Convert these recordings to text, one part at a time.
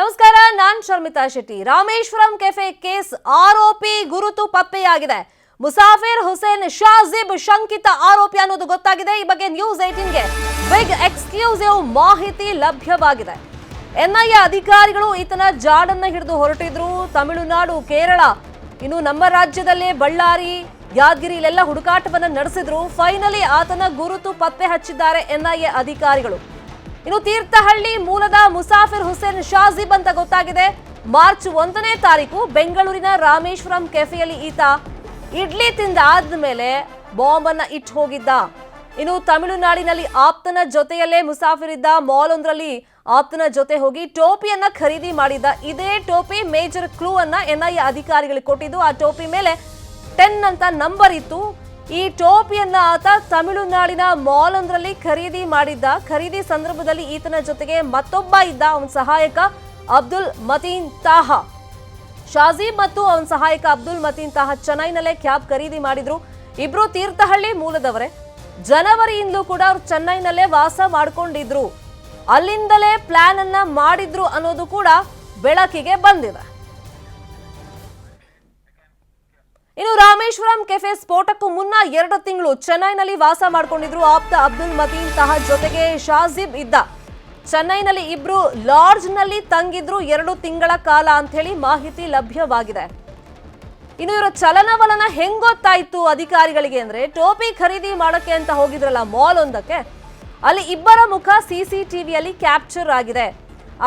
ನಮಸ್ಕಾರ, ನಾನ್ Sharmita Shetty. Rameshwaram cafe case ಆರೋಪಿ ಗುರುತು ಪತ್ತೆಯಾಗಿದೆ. ಮುಸಾಫಿರ್ ಹುಸೇನ್ ಶಾಜಿಬ್ ಶಂಕಿತ ಆರೋಪಿ ಅನ್ನೋದು ಗೊತ್ತಾಗಿದೆ. ಈ ಬಗ್ಗೆ ನ್ಯೂಸ್ ಏಟೀನ್ಗೆ ಬಿಗ್ ಎಕ್ಸ್ಕ್ಲೂಸಿವ್ ಮಾಹಿತಿ ಲಭ್ಯವಾಗಿದೆ. ಎನ್ಐಎ ಅಧಿಕಾರಿಗಳು ಈತನ ಜಾಡನ್ನ ಹಿಡಿದು ಹೊರಟಿದ್ರು. ತಮಿಳುನಾಡು, ಕೇರಳ, ಇನ್ನು ನಮ್ಮ ರಾಜ್ಯದಲ್ಲೇ ಬಳ್ಳಾರಿ ಯಾದಗಿರಿ ಇಲ್ಲೆಲ್ಲ ಹುಡುಕಾಟವನ್ನು ನಡೆಸಿದ್ರು. ಫೈನಲಿ ಆತನ ಗುರುತು ಪತ್ತೆ ಹಚ್ಚಿದ್ದಾರೆ ಎನ್ಐಎ ಅಧಿಕಾರಿಗಳು. ಇನ್ನು ತೀರ್ಥಹಳ್ಳಿ ಮೂಲದ ಮುಸಾಫಿರ್ ಹುಸೇನ್ ಶಾಜಿಬ್ ಅಂತ ಗೊತ್ತಾಗಿದೆ. ಮಾರ್ಚ್ ಒಂದನೇ ತಾರೀಕು ಬೆಂಗಳೂರಿನ ರಾಮೇಶ್ವರಂ ಕೆಫೆಯಲ್ಲಿ ಈತ ಇಡ್ಲಿ ತಿಂದ ಆದ್ಮೇಲೆ ಬಾಂಬ್ ಅನ್ನ ಇಟ್ಟು ಹೋಗಿದ್ದ. ಇನ್ನು ತಮಿಳುನಾಡಿನಲ್ಲಿ ಆಪ್ತನ ಜೊತೆಯಲ್ಲೇ ಮುಸಾಫಿರ್ ಇದ್ದ ಮಾಲ್ ಒಂದರಲ್ಲಿ ಆಪ್ತನ ಜೊತೆ ಹೋಗಿ ಟೋಪಿಯನ್ನ ಖರೀದಿ ಮಾಡಿದ್ದ. ಇದೇ ಟೋಪಿ ಮೇಜರ್ ಕ್ಲೂ ಅನ್ನ ಎನ್ಐಎ ಅಧಿಕಾರಿಗಳಿಗೆ ಕೊಟ್ಟಿದ್ದು. ಆ ಟೋಪಿ ಮೇಲೆ ಟೆನ್ ಅಂತ ನಂಬರ್ ಇತ್ತು. ಈ ಟೋಪಿಯನ್ನ ಆತ ತಮಿಳುನಾಡಿನ ಮಾಲ್ ಒಂದರಲ್ಲಿ ಖರೀದಿ ಮಾಡಿದ್ದ. ಖರೀದಿ ಸಂದರ್ಭದಲ್ಲಿ ಈತನ ಜೊತೆಗೆ ಮತ್ತೊಬ್ಬ ಇದ್ದ ಅವನ ಸಹಾಯಕ ಅಬ್ದುಲ್ ಮತೀನ್ ತಾಹಾ. ಶಾಜೀಬ್ ಮತ್ತು ಅವನ ಸಹಾಯಕ ಅಬ್ದುಲ್ ಮತೀನ್ ತಾಹ ಚೆನ್ನೈನಲ್ಲೇ ಕ್ಯಾಬ್ ಖರೀದಿ ಮಾಡಿದ್ರು. ಇಬ್ರು ತೀರ್ಥಹಳ್ಳಿ ಮೂಲದವರೇ. ಜನವರಿಯಿಂದಲೂ ಕೂಡ ಅವ್ರು ಚೆನ್ನೈನಲ್ಲೇ ವಾಸ ಮಾಡಿಕೊಂಡಿದ್ರು. ಅಲ್ಲಿಂದಲೇ ಪ್ಲಾನ್ ಅನ್ನ ಮಾಡಿದ್ರು ಅನ್ನೋದು ಕೂಡ ಬೆಳಕಿಗೆ ಬಂದಿದೆ. ಇನ್ನು ರಾಮೇಶ್ವರಂ ಕೆಫೆ ಸ್ಫೋಟಕ್ಕೂ ಮುನ್ನ ಎರಡು ತಿಂಗಳು ಚೆನ್ನೈನಲ್ಲಿ ವಾಸ ಮಾಡಿಕೊಂಡಿದ್ರು ಆಪ್ತ ಅಬ್ದುಲ್ ಮತೀನ್ ತಹ ಜೊತೆಗೆ ಶಾಜಿಬ್ ಇದ್ದ. ಚೆನ್ನೈನಲ್ಲಿ ಇಬ್ರು ಲಾಡ್ಜ್ನಲ್ಲಿ ತಂಗಿದ್ರು ಎರಡು ತಿಂಗಳ ಕಾಲ ಅಂತ ಹೇಳಿ ಮಾಹಿತಿ ಲಭ್ಯವಾಗಿದೆ. ಇನ್ನು ಇವರ ಚಲನವಲನ ಹೆಂಗ್ ಗೊತ್ತಾಯ್ತು ಅಧಿಕಾರಿಗಳಿಗೆ ಅಂದ್ರೆ ಟೋಪಿ ಖರೀದಿ ಮಾಡಕ್ಕೆ ಅಂತ ಹೋಗಿದ್ರಲ್ಲ ಮಾಲ್ ಒಂದಕ್ಕೆ, ಅಲ್ಲಿ ಇಬ್ಬರ ಮುಖ ಸಿಸಿಟಿವಿಯಲ್ಲಿ ಕ್ಯಾಪ್ಚರ್ ಆಗಿದೆ.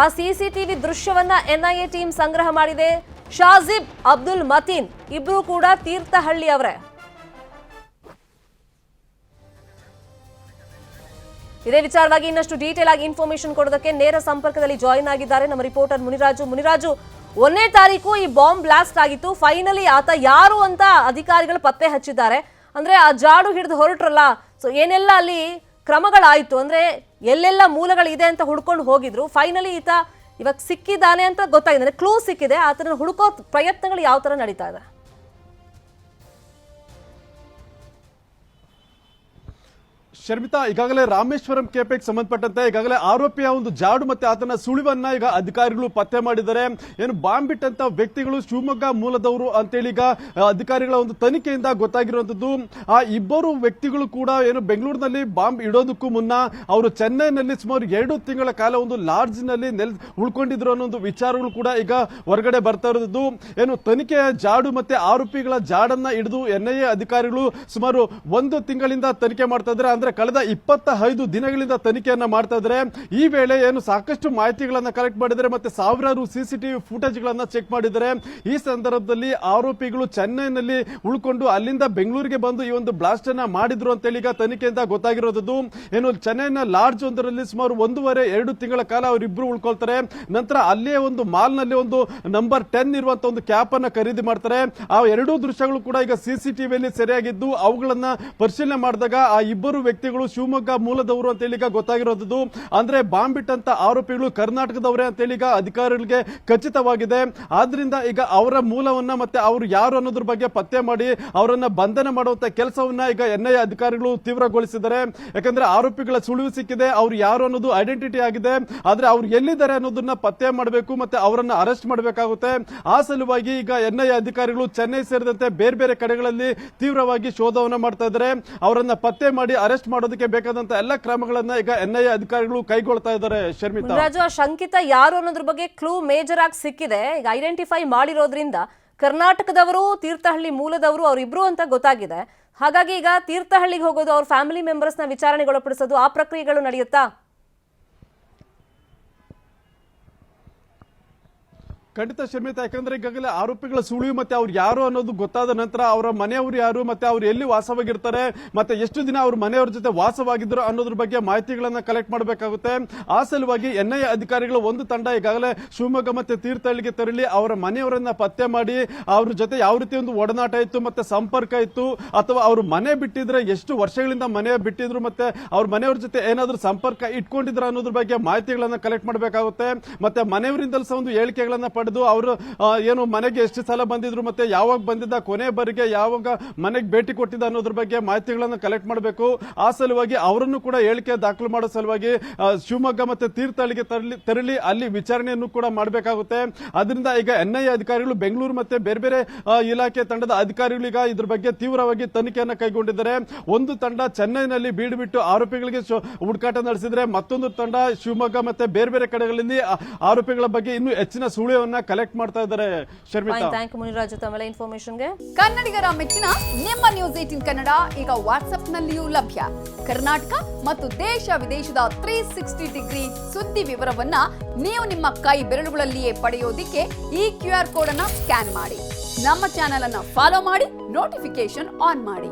ಆ ಸಿಸಿಟಿವಿ ದೃಶ್ಯವನ್ನ ಎನ್ಐಎ ಟೀಮ್ ಸಂಗ್ರಹ ಮಾಡಿದೆ. ಶಾಜಿಬ್ ಅಬ್ದುಲ್ ಮತೀನ್ ಇಬ್ರು ಕೂಡ ತೀರ್ಥಹಳ್ಳಿ ಅವರೇ. ಇದೇ ವಿಚಾರವಾಗಿ ಇನ್ನಷ್ಟು ಡೀಟೇಲ್ ಆಗಿ ಇನ್ಫಾರ್ಮೇಶನ್ ಕೊಡೋದಕ್ಕೆ ನೇರ ಸಂಪರ್ಕದಲ್ಲಿ ಜಾಯಿನ್ ಆಗಿದ್ದಾರೆ ನಮ್ಮ ರಿಪೋರ್ಟರ್ ಮುನಿರಾಜು. ಮುನಿರಾಜು ಒಂದನೇ ತಾರೀಕು ಈ ಬಾಂಬ್ ಬ್ಲಾಸ್ಟ್ ಆಗಿತ್ತು. ಫೈನಲಿ ಆತ ಯಾರು ಅಂತ ಅಧಿಕಾರಿಗಳು ಪತ್ತೆ ಹಚ್ಚಿದ್ದಾರೆ. ಅಂದ್ರೆ ಆ ಜಾಡು ಹಿಡಿದು ಹೊರಟ್ರಲ್ಲ ಸೊ ಏನೆಲ್ಲ ಅಲ್ಲಿ ಕ್ರಮಗಳಾಯಿತು? ಅಂದ್ರೆ ಎಲ್ಲೆಲ್ಲ ಮೂಲಗಳಿದೆ ಅಂತ ಹುಡ್ಕೊಂಡು ಹೋಗಿದ್ರು. ಫೈನಲಿ ಈತ ಇವಾಗ ಸಿಕ್ಕಿದ್ದಾನೆ ಅಂತ ಗೊತ್ತಾಗಿದೆ. ಅಂದರೆ ಕ್ಲೂ ಸಿಕ್ಕಿದೆ ಆತನ ಹುಡುಕೋ ಪ್ರಯತ್ನಗಳು ಯಾವ ಥರ ನಡೀತಾ ಇದೆ? ಶರ್ಮಿತಾ, ಈಗಾಗಲೇ ರಾಮೇಶ್ವರಂ ಕೆಪೆಗೆ ಸಂಬಂಧಪಟ್ಟಂತೆ ಈಗಾಗಲೇ ಆರೋಪಿಯ ಒಂದು ಜಾಡು ಮತ್ತೆ ಆತನ ಸುಳಿವನ್ನ ಈಗ ಅಧಿಕಾರಿಗಳು ಪತ್ತೆ ಮಾಡಿದ್ದಾರೆ. ಏನು ಬಾಂಬ್ ಬಿಟ್ಟಂತ ವ್ಯಕ್ತಿಗಳು ಶಿವಮೊಗ್ಗ ಮೂಲದವರು ಅಂತೇಳಿ ಈಗ ಅಧಿಕಾರಿಗಳ ಒಂದು ತನಿಖೆಯಿಂದ ಗೊತ್ತಾಗಿರುವಂತದ್ದು ಆ ಇಬ್ಬರು ವ್ಯಕ್ತಿಗಳು ಕೂಡ ಏನು ಬೆಂಗಳೂರಿನಲ್ಲಿ ಬಾಂಬ್ ಇಡೋದಕ್ಕೂ ಮುನ್ನ ಅವರು ಚೆನ್ನೈನಲ್ಲಿ ಸುಮಾರು ಎರಡು ತಿಂಗಳ ಕಾಲ ಒಂದು ಲಾಡ್ಜ್ನಲ್ಲಿ ನೆಲ್ ಉಳ್ಕೊಂಡಿದ್ರು ಅನ್ನೋ ಒಂದು ವಿಚಾರಗಳು ಕೂಡ ಈಗ ಹೊರಗಡೆ ಬರ್ತಾ ಇರೋದು ಏನು ತನಿಖೆಯ ಜಾಡು ಮತ್ತೆ ಆರೋಪಿಗಳ ಜಾಡನ್ನ ಹಿಡಿದು ಎನ್ಐಎ ಅಧಿಕಾರಿಗಳು ಸುಮಾರು ಒಂದು ತಿಂಗಳಿಂದ ತನಿಖೆ ಮಾಡ್ತಾ ಇದ್ದಾರೆ. ಅಂದ್ರೆ ಕಳೆದ ಇಪ್ಪತ್ತ ಐದು ದಿನಗಳಿಂದ ತನಿಖೆಯನ್ನ ಮಾಡ್ತಾ ಇದ್ರೆ, ಈ ವೇಳೆ ಏನು ಸಾಕಷ್ಟು ಮಾಹಿತಿಗಳನ್ನ ಕಲೆಕ್ಟ್ ಮಾಡಿದರೆ ಮತ್ತೆ ಸಾವಿರಾರು ಸಿಸಿಟಿವಿ ಫುಟೇಜ್ ಗಳನ್ನ ಚೆಕ್ ಮಾಡಿದ್ದಾರೆ ಈ ಸಂದರ್ಭದಲ್ಲಿ ಆರೋಪಿಗಳು ಚೆನ್ನೈನಲ್ಲಿ ಉಳ್ಕೊಂಡು ಅಲ್ಲಿಂದ ಬೆಂಗಳೂರಿಗೆ ಬಂದು ಈ ಒಂದು ಬ್ಲಾಸ್ಟ್ ಅನ್ನ ಮಾಡಿದ್ರು ಅಂತೇಳಿ ಈಗ ತನಿಖೆಯಿಂದ ಗೊತ್ತಾಗಿರೋದು ಏನು, ಚೆನ್ನೈನ ಲಾಡ್ಜ್ ಒಂದರಲ್ಲಿ ಸುಮಾರು ಒಂದೂವರೆ, ಎರಡು ತಿಂಗಳ ಕಾಲ ಅವರಿಬ್ರು ಉಳ್ಕೊಳ್ತಾರೆ. ನಂತರ ಅಲ್ಲೇ ಒಂದು ಮಾಲ್ನಲ್ಲಿ ಒಂದು ನಂಬರ್ ಟೆನ್ ಇರುವಂತ ಒಂದು ಕ್ಯಾಪ್ ಅನ್ನ ಖರೀದಿ ಮಾಡ್ತಾರೆ. ಆ ಎರಡೂ ದೃಶ್ಯಗಳು ಕೂಡ ಈಗ ಸಿಸಿಟಿವಿಯಲ್ಲಿ ಸೆರೆಯಾಗಿದ್ದು, ಅವುಗಳನ್ನ ಪರಿಶೀಲನೆ ಮಾಡಿದಾಗ ಆ ಇಬ್ಬರು ವ್ಯಕ್ತಿಗಳು ಶಿವಮೊಗ್ಗ ಮೂಲದವರು ಅಂತೇಳಿ ಈಗ ಗೊತ್ತಾಗಿರೋದು ಅಂದ್ರೆ ಬಾಂಬ್ ಬಿಟ್ಟಂತ ಆರೋಪಿಗಳು ಕರ್ನಾಟಕದವರೇ ಅಂತೇಳಿ ಈಗ ಅಧಿಕಾರಿಗಳಿಗೆ ಖಚಿತವಾಗಿದೆ. ಆದ್ರಿಂದ ಈಗ ಅವರ ಮೂಲವನ್ನ ಮತ್ತೆ ಅವರು ಯಾರು ಅನ್ನೋದ್ರ ಬಗ್ಗೆ ಪತ್ತೆ ಮಾಡಿ ಅವರನ್ನ ಬಂಧನ ಮಾಡುವಂತ ಕೆಲಸವನ್ನ ಈಗ ಎನ್ಐಎ ಅಧಿಕಾರಿಗಳು ತೀವ್ರಗೊಳಿಸಿದ್ದಾರೆ. ಯಾಕಂದ್ರೆ ಆರೋಪಿಗಳ ಸುಳಿವು ಸಿಕ್ಕಿದೆ, ಅವ್ರು ಯಾರು ಅನ್ನೋದು ಐಡೆಂಟಿಟಿ ಆಗಿದೆ. ಆದ್ರೆ ಅವ್ರು ಎಲ್ಲಿದ್ದಾರೆ ಅನ್ನೋದನ್ನ ಪತ್ತೆ ಮಾಡಬೇಕು ಮತ್ತೆ ಅವರನ್ನ ಅರೆಸ್ಟ್ ಮಾಡಬೇಕಾಗುತ್ತೆ. ಆ ಸಲುವಾಗಿ ಈಗ ಎನ್ಐಎ ಅಧಿಕಾರಿಗಳು ಚೆನ್ನೈ ಸೇರಿದಂತೆ ಬೇರೆ ಬೇರೆ ಕಡೆಗಳಲ್ಲಿ ತೀವ್ರವಾಗಿ ಶೋಧವನ್ನ ಮಾಡ್ತಾ ಇದ್ದಾರೆ. ಅವರನ್ನ ಪತ್ತೆ ಮಾಡಿ ಅರೆಸ್ಟ್ ಮಾಡೋದಕ್ಕೆ ಬೇಕಾದಂತ ಎಲ್ಲ ಕ್ರಮಗಳನ್ನ ಈಗ ಎನ್ಐಎ ಅಧಿಕಾರಿಗಳು ಕೈಗೊಳ್ತಾ ಇದ್ದಾರೆ, ಶರ್ಮಿತಾ. ರಾಜು ಆ ಶಂಕಿತ ಯಾರು ಅನ್ನೋದ್ರ ಬಗ್ಗೆ ಕ್ಲೂ ಮೇಜರ್ ಆಗಿ ಸಿಕ್ಕಿದೆ. ಈಗ ಐಡೆಂಟಿಫೈ ಮಾಡಿರೋದ್ರಿಂದ ಕರ್ನಾಟಕದವರು, ತೀರ್ಥಹಳ್ಳಿ ಮೂಲದವರು ಅವರಿಬ್ರು ಅಂತ ಗೊತ್ತಾಗಿದೆ. ಹಾಗಾಗಿ ಈಗ ತೀರ್ಥಹಳ್ಳಿಗೆ ಹೋಗೋದು ಅವ್ರ ಫ್ಯಾಮಿಲಿ ಮೆಂಬರ್ಸ್ನ ವಿಚಾರಣೆಗೊಳಪಡಿಸೋದು ಆ ಪ್ರಕ್ರಿಯೆಗಳು ನಡೆಯುತ್ತಾ? ಖಂಡಿತ ಶರ್ಮಿತ, ಯಾಕಂದ್ರೆ ಈಗಾಗಲೇ ಆರೋಪಿಗಳ ಸುಳಿವು ಮತ್ತೆ ಅವ್ರು ಯಾರು ಅನ್ನೋದು ಗೊತ್ತಾದ ನಂತರ ಅವರ ಮನೆಯವರು ಯಾರು, ಮತ್ತೆ ಅವ್ರು ಎಲ್ಲಿ ವಾಸವಾಗಿರ್ತಾರೆ, ಮತ್ತೆ ಎಷ್ಟು ದಿನ ಅವ್ರ ಮನೆಯವ್ರ ಜೊತೆ ವಾಸವಾಗಿದ್ರು ಅನ್ನೋದ್ರ ಬಗ್ಗೆ ಮಾಹಿತಿಗಳನ್ನ ಕಲೆಕ್ಟ್ ಮಾಡಬೇಕಾಗುತ್ತೆ. ಆ ಸಲುವಾಗಿ ಎನ್ಐಎ ಅಧಿಕಾರಿಗಳು ಒಂದು ತಂಡ ಈಗಾಗಲೇ ಶಿವಮೊಗ್ಗ ಮತ್ತೆ ತೀರ್ಥಹಳ್ಳಿಗೆ ತೆರಳಿ ಅವರ ಮನೆಯವರನ್ನ ಪತ್ತೆ ಮಾಡಿ ಅವ್ರ ಜೊತೆ ಯಾವ ರೀತಿ ಒಂದು ಒಡನಾಟ ಇತ್ತು, ಮತ್ತೆ ಸಂಪರ್ಕ ಇತ್ತು, ಅಥವಾ ಅವರು ಮನೆ ಬಿಟ್ಟಿದ್ರೆ ಎಷ್ಟು ವರ್ಷಗಳಿಂದ ಮನೆ ಬಿಟ್ಟಿದ್ರು, ಮತ್ತೆ ಅವ್ರ ಮನೆಯವ್ರ ಜೊತೆ ಏನಾದರೂ ಸಂಪರ್ಕ ಇಟ್ಕೊಂಡಿದ್ರು ಅನ್ನೋದ್ರ ಬಗ್ಗೆ ಮಾಹಿತಿಗಳನ್ನ ಕಲೆಕ್ಟ್ ಮಾಡಬೇಕಾಗುತ್ತೆ. ಮತ್ತೆ ಮನೆಯವರಿಂದಲೂ ಸಹ ಒಂದು ಹೇಳಿಕೆಗಳನ್ನ ಪಡೆದು ಅವರು ಏನು ಮನೆಗೆ ಎಷ್ಟು ಸಲ ಬಂದಿದ್ರು ಮತ್ತೆ ಯಾವಾಗ ಬಂದಿದ್ದ, ಕೊನೆ ಬಾರಿಗೆ ಯಾವಾಗ ಮನೆಗೆ ಭೇಟಿ ಕೊಟ್ಟಿದ್ದ ಅನ್ನೋದ್ರ ಬಗ್ಗೆ ಮಾಹಿತಿಗಳನ್ನು ಕಲೆಕ್ಟ್ ಮಾಡಬೇಕು. ಆ ಸಲುವಾಗಿ ಅವರನ್ನು ಕೂಡ ಹೇಳಿಕೆ ದಾಖಲು ಮಾಡೋ ಸಲುವಾಗಿ ಶಿವಮೊಗ್ಗ ಮತ್ತೆ ತೀರ್ಥಹಳ್ಳಿಗೆ ತೆರಳಿ ಅಲ್ಲಿ ವಿಚಾರಣೆಯನ್ನು ಕೂಡ ಮಾಡಬೇಕಾಗುತ್ತೆ. ಅದರಿಂದ ಈಗ ಎನ್ಐಎ ಅಧಿಕಾರಿಗಳು ಬೆಂಗಳೂರು ಮತ್ತೆ ಬೇರೆ ಬೇರೆ ಇಲಾಖೆ ತಂಡದ ಅಧಿಕಾರಿಗಳು ಈಗ ಇದ್ರ ಬಗ್ಗೆ ತೀವ್ರವಾಗಿ ತನಿಖೆಯನ್ನು ಕೈಗೊಂಡಿದ್ದಾರೆ. ಒಂದು ತಂಡ ಚೆನ್ನೈನಲ್ಲಿ ಬೀಡು ಬಿಟ್ಟು ಆರೋಪಿಗಳಿಗೆ ಹುಡುಕಾಟ ನಡೆಸಿದ್ರೆ ಮತ್ತೊಂದು ತಂಡ ಶಿವಮೊಗ್ಗ ಮತ್ತೆ ಬೇರೆ ಬೇರೆ ಕಡೆಗಳಲ್ಲಿ ಆರೋಪಿಗಳ ಬಗ್ಗೆ ಇನ್ನೂ ಹೆಚ್ಚಿನ ಸುಳಿವನ್ನ ಕಲೆಕ್ಟ್ ಮಾಡ್ತಾ ಇದ್ದಾರೆ ಶರ್ಮಿತಾ. ಥ್ಯಾಂಕ್ ಯು ಮುನಿರಾಜು ತಮ್ಮೆಲ್ಲ ಇನ್ಫಾರ್ಮೇಶನ್ಗೆ ಕನ್ನಡಿಗರ ಮೆಚ್ಚಿನ ನಿಮ್ಮ ನ್ಯೂಸ್ ಏಟಿನ್ ಕನ್ನಡ ಈಗ ವಾಟ್ಸ್ಆಪ್ನಲ್ಲಿಯೂ ಲಭ್ಯ. ಕರ್ನಾಟಕ ಮತ್ತು ದೇಶ ವಿದೇಶದ ತ್ರೀ ಸಿಕ್ಸ್ಟಿ ಡಿಗ್ರಿ ಸುದ್ದಿ ವಿವರವನ್ನ ನೀವು ನಿಮ್ಮ ಕೈ ಬೆರಳುಗಳಲ್ಲಿಯೇ ಪಡೆಯೋದಿಕ್ಕೆ ಈ ಕ್ಯೂ ಆರ್ ಕೋಡ್ ಅನ್ನ ಸ್ಕ್ಯಾನ್ ಮಾಡಿ. ನಮ್ಮ ಚಾನೆಲ್ ಅನ್ನ ಫಾಲೋ ಮಾಡಿ ನೋಟಿಫಿಕೇಶನ್ ಆನ್ ಮಾಡಿ.